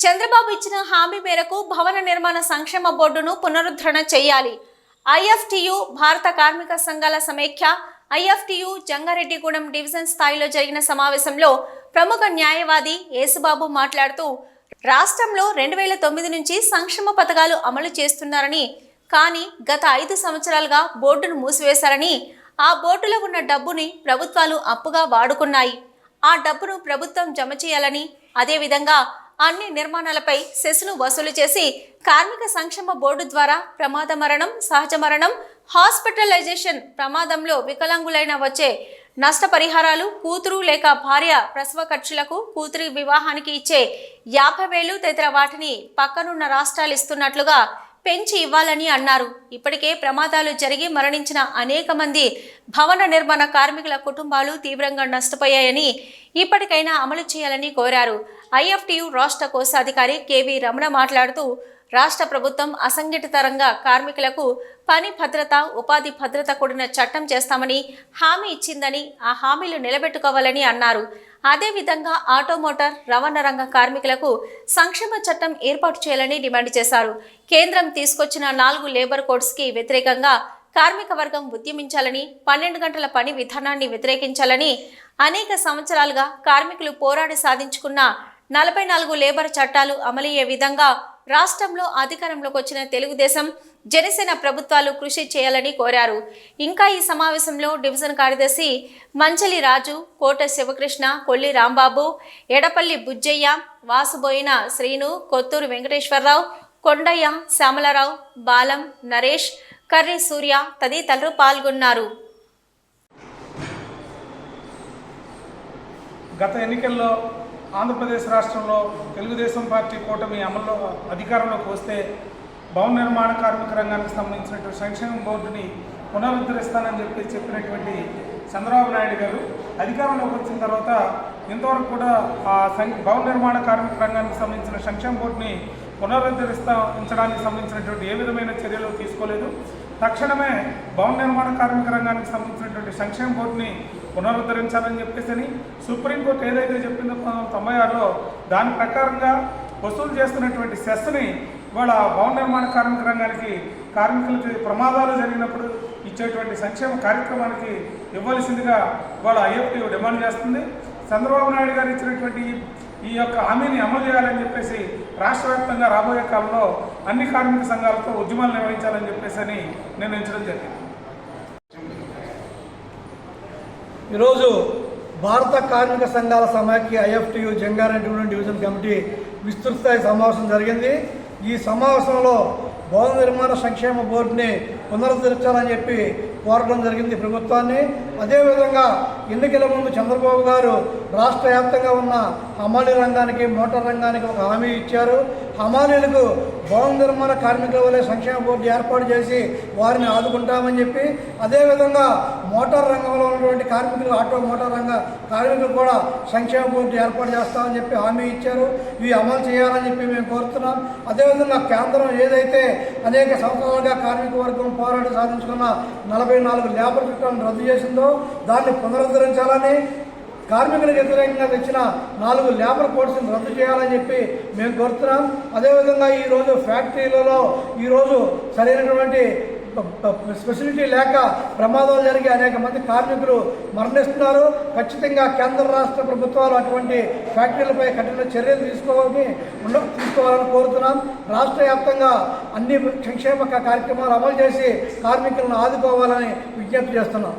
చంద్రబాబు ఇచ్చిన హామీ మేరకు భవన నిర్మాణ సంక్షేమ బోర్డును పునరుద్ధరణ చేయాలి. ఐఎఫ్టియు భారత కార్మిక సంఘాల సమైక్య ఐఎఫ్టియు జంగారెడ్డిగూడెం డివిజన్ స్థాయిలో జరిగిన సమావేశంలో ప్రముఖ న్యాయవాది యేసుబాబు మాట్లాడుతూ రాష్ట్రంలో రెండు వేల తొమ్మిది నుంచి సంక్షేమ పథకాలు అమలు చేస్తున్నారని కానీ గత ఐదు సంవత్సరాలుగా బోర్డును మూసివేశారని ఆ బోర్డులో ఉన్న డబ్బుని ప్రభుత్వాలు అప్పుగా వాడుకున్నాయి. ఆ డబ్బును ప్రభుత్వం జమ చేయాలని అదేవిధంగా అన్ని నిర్మాణాలపై సెస్ను వసూలు చేసి కార్మిక సంక్షేమ బోర్డు ద్వారా ప్రమాద మరణం సహజ మరణం హాస్పిటలైజేషన్ ప్రమాదంలో వికలాంగులైన వచ్చే నష్టపరిహారాలు కూతురు లేక భార్య ప్రసవ ఖర్చులకు కూతురి వివాహానికి ఇచ్చే యాభై వేలు తదితర వాటిని పక్కనున్న రాష్ట్రాలు ఇస్తున్నట్లుగా పెంచి ఇవ్వాలని అన్నారు. ఇప్పటికే ప్రమాదాలు జరిగి మరణించిన అనేక మంది భవన నిర్మాణ కార్మికుల కుటుంబాలు తీవ్రంగా నష్టపోయాయని ఇప్పటికైనా అమలు చేయాలని కోరారు. ఐఎఫ్టియు రాష్ట్ర కోశాధికారి కెవి రమణ మాట్లాడుతూ రాష్ట్ర ప్రభుత్వం అసంఘటిత రంగ కార్మికులకు పని భద్రత ఉపాధి భద్రత కూడిన చట్టం చేస్తామని హామీ ఇచ్చిందని ఆ హామీలు నిలబెట్టుకోవాలని అన్నారు. అదేవిధంగా ఆటోమోటార్ రవాణా రంగ కార్మికులకు సంక్షేమ చట్టం ఏర్పాటు చేయాలని డిమాండ్ చేశారు. కేంద్రం తీసుకొచ్చిన నాలుగు లేబర్ కోడ్స్కి వ్యతిరేకంగా కార్మిక వర్గం ఉద్యమించాలని పన్నెండు గంటల పని విధానాన్ని వ్యతిరేకించాలని అనేక సంవత్సరాలుగా కార్మికులు పోరాడి సాధించుకున్న నలభై నాలుగు లేబర్ చట్టాలు అమలయ్యే విధంగా రాష్ట్రంలో అధికారంలోకి వచ్చిన తెలుగుదేశం జనసేన ప్రభుత్వాలు కృషి చేయాలని కోరారు. ఇంకా ఈ సమావేశంలో డివిజన్ కార్యదర్శి మంచలి రాజు కోట శివకృష్ణ కొల్లి రాంబాబు ఎడపల్లి బుజ్జయ్య వాసుబోయిన శ్రీను కొత్తూరు వెంకటేశ్వరరావు కొండయ్య శ్యామలరావు బాలం నరేష్ కర్రి సూర్య తదితరులు పాల్గొన్నారు. గత ఎన్నికల్లో ఆంధ్రప్రదేశ్ రాష్ట్రంలో తెలుగుదేశం పార్టీ కూటమి అమల్లో అధికారంలోకి వస్తే భవన నిర్మాణ కార్మిక రంగానికి సంబంధించినటువంటి సంక్షేమ బోర్డుని పునరుద్ధరిస్తానని చెప్పి చెప్పినటువంటి చంద్రబాబు నాయుడు గారు అధికారంలోకి వచ్చిన తర్వాత ఇంతవరకు కూడా ఆ సం భవన నిర్మాణ కార్మిక రంగానికి సంబంధించిన సంక్షేమ బోర్డుని పునరుద్ధరిస్తా ఉంచడానికి సంబంధించినటువంటి ఏ విధమైన చర్యలు తీసుకోలేదు. తక్షణమే భవన నిర్మాణ కార్మిక రంగానికి సంబంధించినటువంటి సంక్షేమ బోర్డుని పునరుద్ధరించాలని చెప్పేసి అని సుప్రీంకోర్టు ఏదైతే చెప్పిందో పంతొమ్మిది తొంభై ఆరులో దాని ప్రకారంగా వసూలు చేస్తున్నటువంటి సెస్ని ఇవాళ భవన నిర్మాణ కార్మిక రంగానికి కార్మికులకి ప్రమాదాలు జరిగినప్పుడు ఇచ్చేటువంటి సంక్షేమ కార్యక్రమానికి ఇవ్వాల్సిందిగా ఇవాళ ఐఎఫ్టీ డిమాండ్ చేస్తుంది. చంద్రబాబు నాయుడు గారు ఇచ్చినటువంటి ఈ యొక్క హామీని అమలు చేయాలని చెప్పేసి రాష్ట్ర వ్యాప్తంగా రాబోయే కాలంలో అన్ని కార్మిక సంఘాలతో ఉద్యమాలు నిర్వహించాలని చెప్పేసి అని నిర్ణయించడం జరిగింది. ఈరోజు భారత కార్మిక సంఘాల సమాఖ్య ఐఎఫ్టియు జంగారెడ్డిగూడెం డివిజన్ కమిటీ విస్తృత స్థాయి సమావేశం జరిగింది. ఈ సమావేశంలో భవన నిర్మాణ సంక్షేమ బోర్డుని పునరుద్ధరించాలని చెప్పి కోరడం జరిగింది ప్రభుత్వాన్ని. అదేవిధంగా ఎన్నికల ముందు చంద్రబాబు గారు రాష్ట్ర వ్యాప్తంగా ఉన్న హమాలీ రంగానికి మోటార్ రంగానికి ఒక హామీ ఇచ్చారు. హమాలీలకు భవన నిర్మాణ కార్మికుల వలె సంక్షేమ బోర్డు ఏర్పాటు చేసి వారిని ఆదుకుంటామని చెప్పి అదేవిధంగా మోటార్ రంగంలో ఉన్నటువంటి కార్మికులు ఆటో మోటార్ రంగ కార్మికులు కూడా సంక్షేమ బోర్డు ఏర్పాటు చేస్తామని చెప్పి హామీ ఇచ్చారు. ఇవి అమలు చేయాలని చెప్పి మేము కోరుతున్నాం. అదేవిధంగా కేంద్రం ఏదైతే అనేక సంవత్సరాలుగా కార్మిక వర్గం పోరాడి సాధించుకున్న నలభై నాలుగు లేబర్ చట్టాలను రద్దు చేసిందో దాన్ని పునరుద్ధరించాలని కార్మికులకు వ్యతిరేకంగా తెచ్చిన నాలుగు లేబర్ కోడ్స్ని రద్దు చేయాలని చెప్పి మేము కోరుతున్నాం. అదేవిధంగా ఈరోజు ఫ్యాక్టరీలలో ఈరోజు సరైనటువంటి ఫెసిలిటీ లేక ప్రమాదాలు జరిగి అనేక మంది కార్మికులు మరణిస్తున్నారు. ఖచ్చితంగా కేంద్ర రాష్ట్ర ప్రభుత్వాలు అటువంటి ఫ్యాక్టరీలపై కఠిన చర్యలు తీసుకోవాలని ఉండ తీసుకోవాలని కోరుతున్నాం. రాష్ట్ర వ్యాప్తంగా అన్ని సంక్షేమ కార్యక్రమాలు అమలు చేసి కార్మికులను ఆదుకోవాలని విజ్ఞప్తి చేస్తున్నాం.